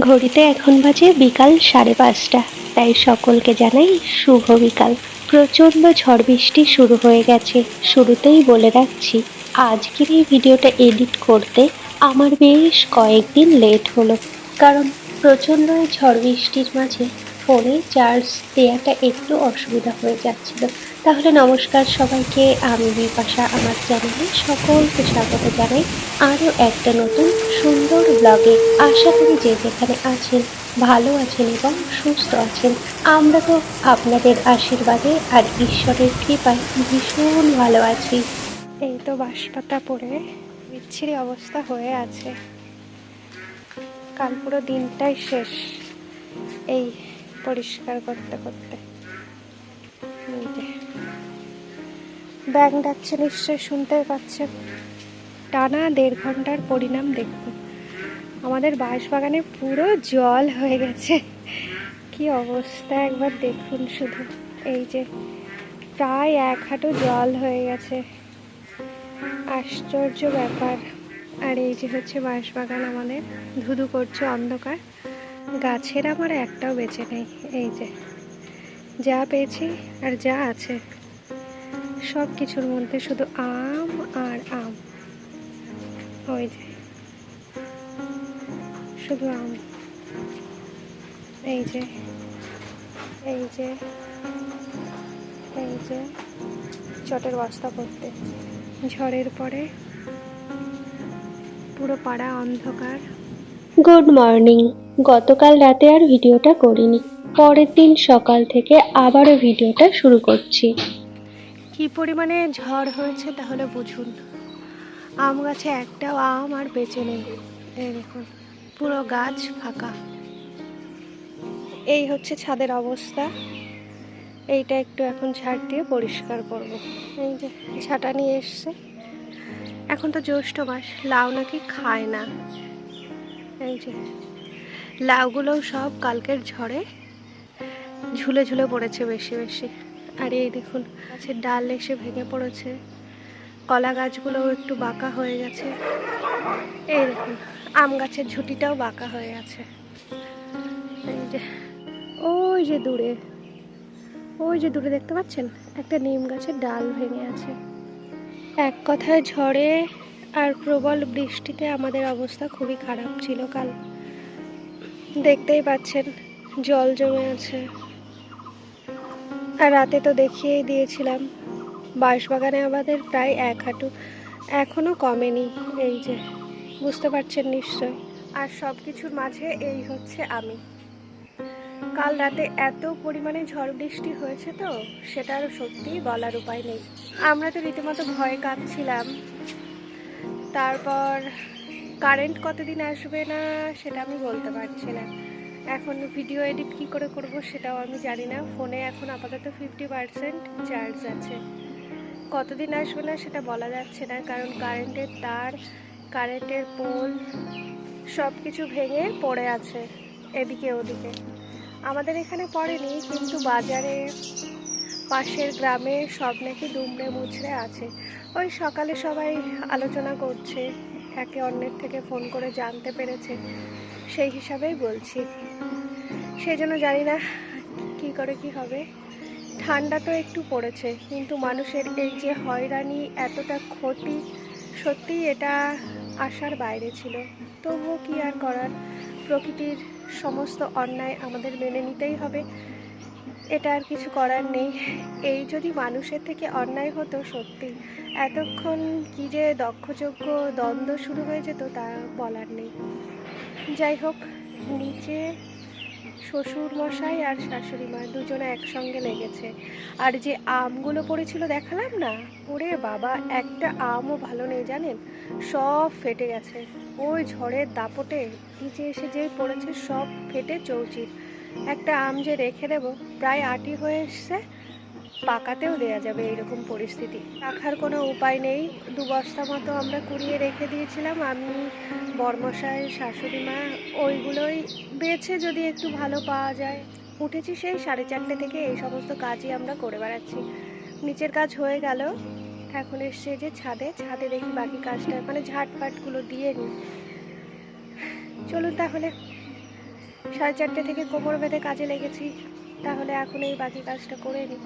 ঘড়িতে এখন বাজে বিকাল সাড়ে পাঁচটা। তাই সকলকে জানাই শুভ বিকাল। প্রচণ্ড ঝড় বৃষ্টি শুরু হয়ে গেছে। শুরুতেই বলে রাখছি, আজকের এই ভিডিওটা এডিট করতে আমার বেশ কয়েকদিন লেট হলো। কারণ প্রচণ্ড ঝড় বৃষ্টির মাঝে ফোনে চার্জ দেওয়াটা একটু অসুবিধা হয়ে যাচ্ছিল। তাহলে নমস্কার সবাইকে। আমি বিপাশা, আমার চ্যানেলে সকলকে স্বাগত জানাই। আরও একটা নতুন সুন্দর ব্লগে। আশা করি যে যেখানে আছেন ভালো আছেন এবং সুস্থ আছেন। আমরা তো আপনাদের আশীর্বাদে আর ঈশ্বরের কৃপায় ভীষণ ভালো আছি। এই তো বাঁশপাতা পড়ে, বিচ্ছিরি অবস্থা হয়ে আছে। কাল পুরো দিনটাই শেষ, এই পরিষ্কার করতে করতে। ব্যাং ডাকছে নিশ্চয়ই শুনতে পাচ্ছেন। টানা দেড় ঘণ্টার পরিণাম দেখুন। আমাদের বাঁশবাগানে পুরো জল হয়ে গেছে। কি অবস্থা, একবার দেখুন শুধু। এই যে, প্রায় এক হাঁটু জল হয়ে গেছে। আশ্চর্য ব্যাপার। আর এই যে হচ্ছে বাঁশবাগান আমাদের। ধুধু করছে অন্ধকার। গাছের আমার একটাও বেঁচে নেই। এই যে, যা পেয়েছি আর যা আছে। সব কিছুর মধ্যে শুধু আম আর আম। ওই যে। শুধু আম। এই যে। এই যে। এই যে। চটের বস্তা করতে ঝড়ের পরে পুরো পাড়া অন্ধকার। Good morning. গতকাল রাতে আর ভিডিওটা করিনি। পরের দিন সকাল থেকে আবারও ভিডিওটা শুরু করছি। কি পরিমাণে ঝড় হয়েছে তাহলে বুঝুন। আম গাছে একটাও আম আর বেঁচে নেই। এই দেখুন, পুরো গাছ ফাঁকা। এই হচ্ছে ছাদের অবস্থা। এইটা একটু এখন ঝাড় দিয়ে পরিষ্কার করব। এই যে ঝাঁটা নিয়ে এসছে। এখন তো জ্যৈষ্ঠ মাস, লাউ নাকি খায় না। এই যে, লাউগুলোও সব কালকের ঝড়ে ঝুলে ঝুলে পড়েছে বেশি বেশি। আর এই দেখুন, গাছের ডাল এসে ভেঙে পড়েছে। কলা গাছগুলোও একটু বাঁকা হয়ে গেছে। এই দেখুন, আম গাছের ঝুঁটিটাও বাঁকা হয়ে আছে। এই যে, ওই যে দূরে, ওই যে দূরে দেখতে পাচ্ছেন? একটা নিম গাছের ডাল ভেঙে আছে। এক কথায় ঝড়ে আর প্রবল বৃষ্টিতে আমাদের অবস্থা খুবই খারাপ ছিল কাল। দেখতেই পাচ্ছেন, জল জমে আছে। আর রাতে তো দেখিয়েই দিয়েছিলাম। বাঁশবাগানে আমাদের প্রায় এক হাঁটু। এখনও কমেনি এই যে। বুঝতে পারছেন নিশ্চয়। আর সব কিছুর মাঝে এই হচ্ছে আমি। কাল রাতে এত পরিমাণে ঝড় বৃষ্টি হয়েছে তো সেটার সত্যিই বলার উপায় নেই। আমরা তো রীতিমতো ভয়ে কাঁদছিলাম। তারপর কারেন্ট কতদিন আসবে না, সেটা আমি বলতে পারছি না। এখন ভিডিও এডিট কি করে করব সেটাও আমি জানি না। ফোনে এখন আপাতত ফিফটি পার্সেন্ট চার্জ আছে। কতদিন আসবে না সেটা বলা যাচ্ছে না, কারণ কারেন্টের তার কারেন্টের পোল সব কিছু ভেঙে পড়ে আছে, এদিকে ওদিকে। আমাদের এখানে পড়েনি, কিন্তু বাজারে পাশের গ্রামে সব নাকি দুমড়ে মুচড়ে আছে। ওই সকালে সবাই আলোচনা করছে একে অন্যের থেকে ফোন করে জানতে পেরেছে, সেই হিসাবেই বলছি। সেই জন্য জানি না কি করে কি হবে। ঠান্ডা তো একটু পড়েছে, কিন্তু মানুষের এই যে হয়রানি, এতটা ক্ষতি, সত্যিই এটা আশার বাইরে ছিল। তবুও কি আর করার? প্রকৃতির সমস্ত অন্যায় আমাদের মেনে নিতেই হবে। এটা আর কিছু করার নেই। এই যদি মানুষের থেকে অন্যায় হতো সত্যি এতক্ষণ কি যে দক্ষযোগ্য দ্বন্দ্ব শুরু হয়ে যেত তা বলার নেই। যাই হোক, নিচে শ্বশুর মশাই আর শাশুড়ি মা দুজনে একসঙ্গে লেগেছে। আর যে আমগুলো পড়েছিল দেখালাম না? ওরে বাবা, একটা আমও ভালো নেই জানেন? সব ফেটে গেছে। ওই ঝড়ের দাপটে নিচে এসে যে পড়েছে সব ফেটে চৌচির। একটা আম যে রেখে দেবো, প্রায় আটি হয়ে এসছে পাকাতেও দেয়া যাবে এইরকম পরিস্থিতি। রাখার কোনো উপায় নেই। দু বস্তা মতো আমরা কুড়িয়ে রেখে দিয়েছিলাম। আমি, বর্মশাই, শাশুড়ি মা, ওইগুলোই বেছে যদি একটু ভালো পাওয়া যায়। উঠেছি সেই সাড়ে চারটে থেকে এই সমস্ত কাজই আমরা করে বেড়াচ্ছি। নিচের কাজ হয়ে গেল। এখন এসছে যে ছাদে। ছাদে দেখি বাকি কাজটা মানে ঝাটপাটগুলো দিয়ে নিই। চলুন তাহলে। সাড়ে চারটে থেকে কোমর বেঁধে কাজে লেগেছি। তাহলে এখন এই বাকি কাজটা করে নিই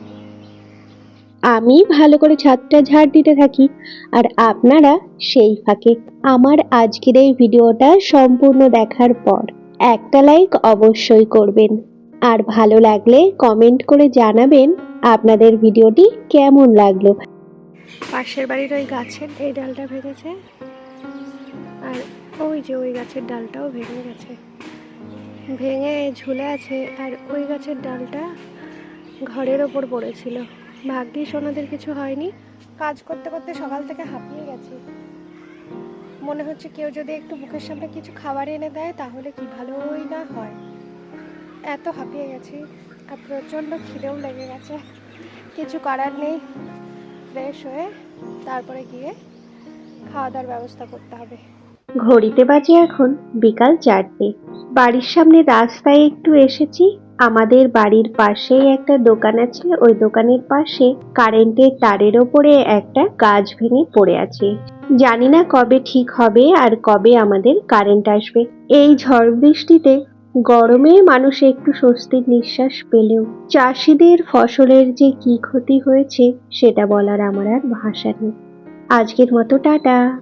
আমি ভালো করে ছাদটা ঝাড় দিতে থাকি আর আপনারা সেই ফাঁকে আমার আজকের এই ভিডিওটা সম্পূর্ণ দেখার পর একটা লাইক অবশ্যই করবেন। আর ভালো লাগলে কমেন্ট করে জানাবেন আপনাদের ভিডিওটি কেমন লাগল। পাশের বাড়ির ওই গাছের এই ডালটা ভেঙেছে। আর ওই যে ওই গাছের ডালটাও ভেঙে গেছে। ভেঙে ঝুলে আছে আর ওই গাছের ডালটা ঘরের ওপর পড়েছিল। ভাগ্যিস ওনাদের কিছু হয়নি। কাজ করতে করতে সকাল থেকে হাঁপিয়ে গেছি। মনে হচ্ছে কেউ যদি একটু মুখের সামনে কিছু খাবার এনে দেয়, তাহলে কি ভালোই না হয়। এত হাঁপিয়ে গেছি আর প্রচণ্ড খিদেও লেগে গেছে। কিছু করার নেই। ফ্রেশ হয়ে তারপরে গিয়ে খাওয়া দাওয়ার ব্যবস্থা করতে হবে। ঘড়িতে বাজে এখন বিকাল চারটে। বাড়ির সামনে রাস্তায় একটু এসেছি। আমাদের বাড়ির পাশেই একটা দোকান আছে। ওই দোকানের পাশে কারেন্টের তারের ওপরে একটা গাছ ভেঙে পড়ে আছে। জানি না কবে ঠিক হবে আর কবে আমাদের কারেন্ট আসবে। এই ঝড় বৃষ্টিতে গরমে মানুষ একটু স্বস্তির নিঃশ্বাস পেলেও চাষিদের ফসলের যে কি ক্ষতি হয়েছে, সেটা বলার আমার আর ভাষা নেই। আজকের মতো টাটা।